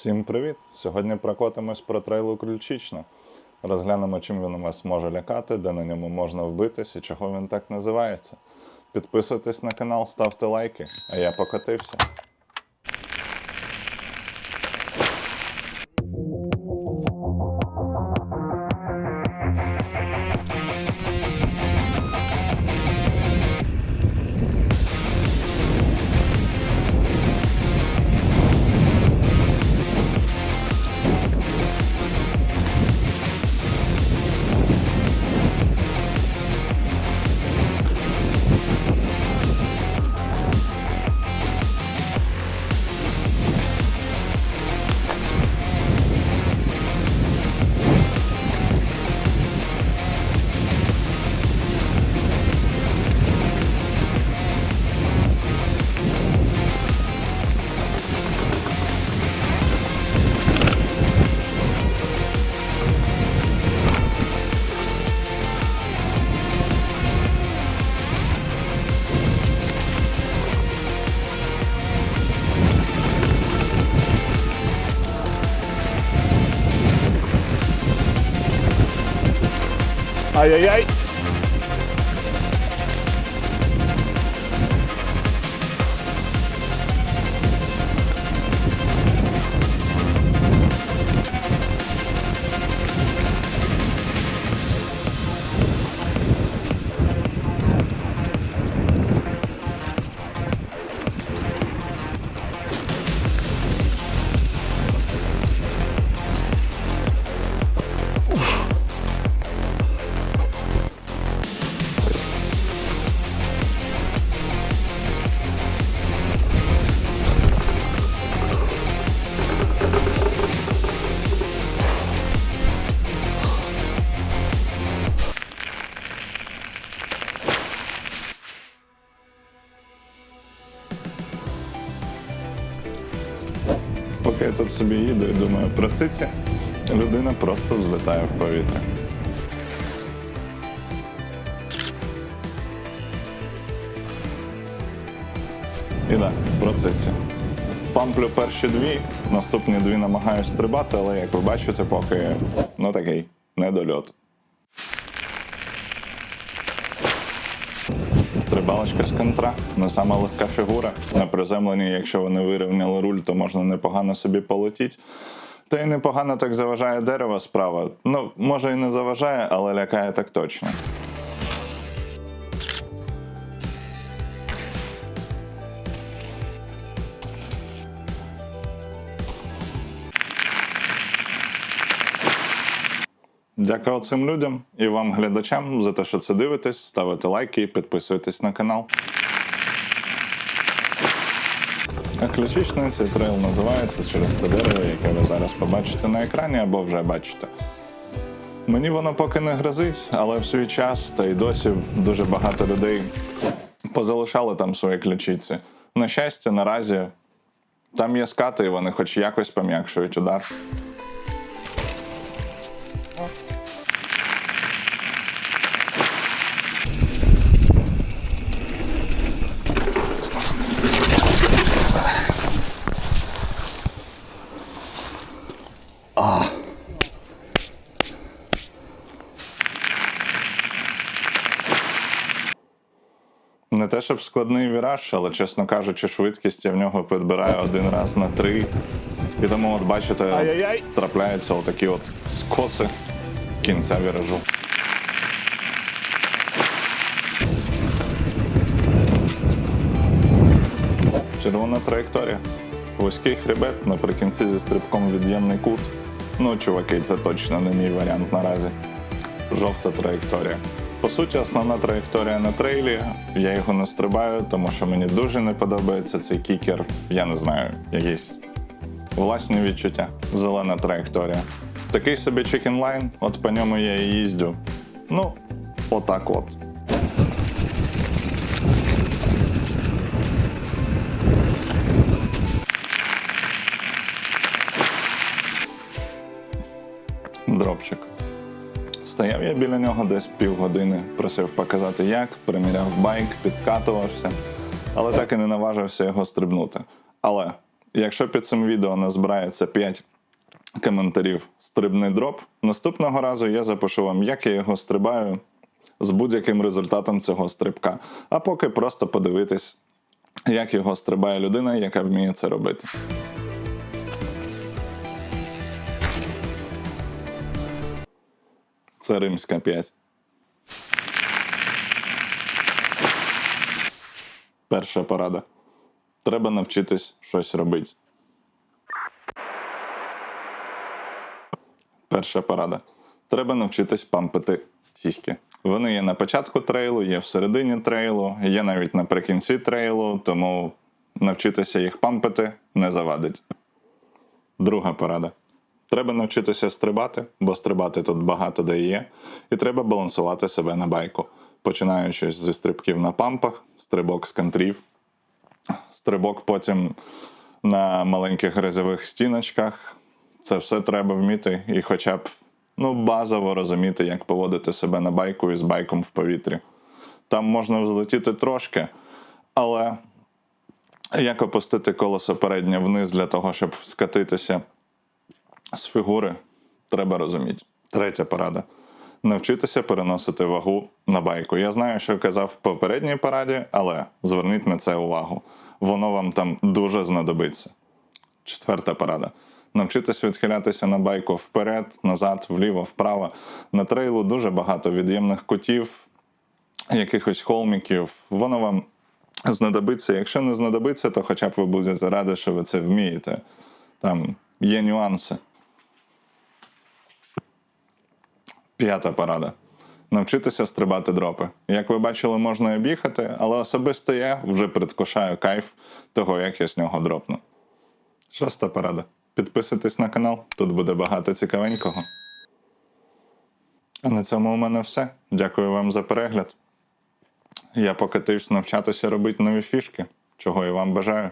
Всім привіт! Сьогодні прокотимось про трейлу Ключічна. Розглянемо, чим він вас може лякати, де на ньому можна вбитись і чого він так називається. Підписуйтесь на канал, ставте лайки, а я покотився. Ай-яй-яй! Поки я тут собі їду і думаю про циці, людина просто взлітає в повітря. І так, про циці. Памплю перші дві, наступні дві намагаюся стрибати, але як ви бачите, поки ну такий недольот. Стрибалочка з контра, не сама легка фігура. На приземленні, якщо вони вирівняли руль, то можна непогано собі полетіти. Та й непогано так заважає дерево справа. Ну, може і не заважає, але лякає так точно. Дякую цим людям і вам, глядачам, за те, що це дивитесь, ставите лайки і підписуєтесь на канал. А ключичний цей трейл називається через те дерево, яке ви зараз побачите на екрані або вже бачите. Мені воно поки не грозить, але в свій час та й досі дуже багато людей позалишали там свої ключиці. На щастя, наразі там є скати, і вони хоч якось пом'якшують удар. Не те, щоб складний віраж, але, чесно кажучи, швидкість я в нього підбираю один раз на три. І тому, от бачите, Ай-яй-яй! трапляються отакі от скоси кінця віражу. Червона траєкторія. Вузький хребет наприкінці зі стрибком від'ємний кут. Ну, чуваки, це точно не мій варіант наразі. Жовта траєкторія. По суті, основна траєкторія на трейлі. Я його не стрибаю, тому що мені дуже не подобається цей кікер. Я не знаю, якісь власні відчуття. Зелена траєкторія. Такий собі чекінлайн, от по ньому я і їздю. Ну, отак от. Дропчик. Стояв я біля нього десь півгодини, просив показати як, приміряв байк, підкатувався, але так і не наважився його стрибнути. Але Якщо під цим відео назбирається 5 коментарів стрибний дроп, наступного разу я запишу вам, як я його стрибаю з будь-яким результатом цього стрибка. А поки просто подивитись, як його стрибає людина, яка вміє це робити. Це римська 5. Перша порада. Треба навчитись щось робити. Перша порада. Треба навчитись пампити сіськи. Вони є на початку трейлу, є всередині трейлу, є навіть наприкінці трейлу, тому навчитися їх пампити не завадить. Друга порада. Треба навчитися стрибати, бо стрибати тут багато де є, і треба балансувати себе на байку, починаючи зі стрибків на пампах, стрибок з кантрів, стрибок потім на маленьких грязьових стіночках. Це все треба вміти і хоча б ну, базово розуміти, як поводити себе на байку і з байком в повітрі. Там можна взлетіти трошки, але як опустити колесо переднє вниз для того, щоб скатитися з фігури, треба розуміти. Третя порада. Навчитися переносити вагу на байку. Я знаю, що казав в попередній пораді, але зверніть на це увагу. Воно вам там дуже знадобиться. Четверта порада. Навчитись відхилятися на байку вперед, назад, вліво, вправо. На трейлу дуже багато від'ємних кутів, якихось холміків. Воно вам знадобиться. Якщо не знадобиться, то хоча б ви будете раді, що ви це вмієте. Там є нюанси. П'ята порада. Навчитися стрибати дропи. Як ви бачили, можна і об'їхати, але особисто я вже предвкушаю кайф того, як я з нього дропну. Шоста порада. Підписуйтесь на канал, тут буде багато цікавенького. А на цьому у мене все. Дякую вам за перегляд. Я покатився навчатися робити нові фішки, чого і вам бажаю.